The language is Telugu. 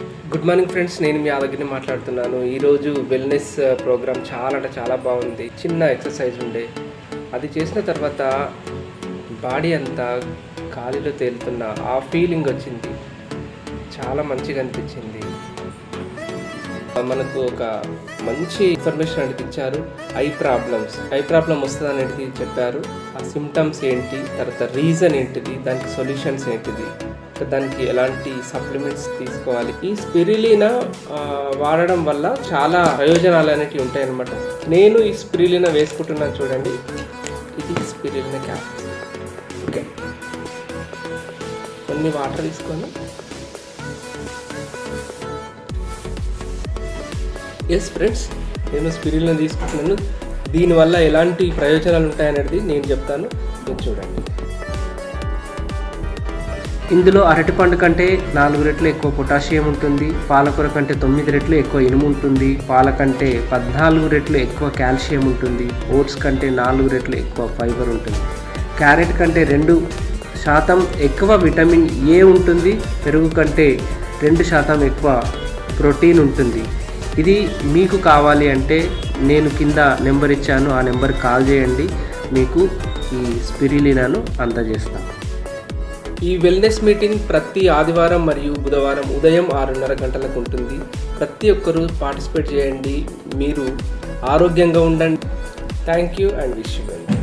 గుడ్ మార్నింగ్ ఫ్రెండ్స్ నేను మీ యాదగిరిని మాట్లాడుతున్నాను. ఈరోజు వెల్నెస్ ప్రోగ్రామ్ చాలా అంటే చాలా బాగుంది. చిన్న ఎక్సర్సైజ్ ఉండే. అది చేసిన తర్వాత బాడీ అంతా గాలిలో తేలుతున్న ఆ ఫీలింగ్ వచ్చింది. చాలా మంచిగా అనిపించింది. మనకు ఒక మంచి ఇన్ఫర్మేషన్ అనేది ఇచ్చారు ఐ ప్రాబ్లమ్స్ ఐ ప్రాబ్లం వస్తుంది అనేది చెప్పారు. ఆ సిమ్టమ్స్ ఏంటి? తర్వాత రీజన్ ఏంటిది? దానికి సొల్యూషన్స్ ఏంటిది? దానికి ఎలాంటి సప్లిమెంట్స్ తీసుకోవాలి? ఈ స్పిరిలీనా వాడడం వల్ల చాలా ప్రయోజనాలు అనేటివి ఉంటాయన్నమాట. నేను ఈ స్పిరిలీనా వేసుకుంటున్నాను చూడండి. ఇది స్పిరిలీనా క్యాప్ ఓకే. కొన్ని వాటర్ తీసుకొని. ఎస్ ఫ్రెండ్స్ నేను స్పిరిల్ని తీసుకుంటున్నాను. దీనివల్ల ఎలాంటి ప్రయోజనాలు ఉంటాయనేది నేను చెప్తాను. మీరు చూడండి. ఇందులో అరటిపండు కంటే నాలుగు రెట్లు ఎక్కువ పొటాషియం ఉంటుంది పాలకూర కంటే తొమ్మిది రెట్లు ఎక్కువ ఇనుము ఉంటుంది పాల కంటే పద్నాలుగు రెట్లు ఎక్కువ కాల్షియం ఉంటుంది ఓట్స్ కంటే నాలుగు రెట్లు ఎక్కువ ఫైబర్ ఉంటుంది. క్యారెట్ కంటే రెండు శాతం ఎక్కువ విటమిన్ ఏ ఉంటుంది పెరుగు కంటే రెండు శాతం ఎక్కువ ప్రోటీన్ ఉంటుంది. ఇది మీకు కావాలి అంటే నేను కింద నెంబర్ ఇచ్చాను ఆ నెంబర్ కాల్ చేయండి మీకు ఈ స్పిరిలినాను అందజేస్తాను. ఈ వెల్నెస్ మీటింగ్ ప్రతి ఆదివారం మరియు బుధవారం ఉదయం ఆరున్నర గంటలకు ఉంటుంది. ప్రతి ఒక్కరూ పార్టిసిపేట్ చేయండి. మీరు ఆరోగ్యంగా ఉండండి. Thank you and wish you well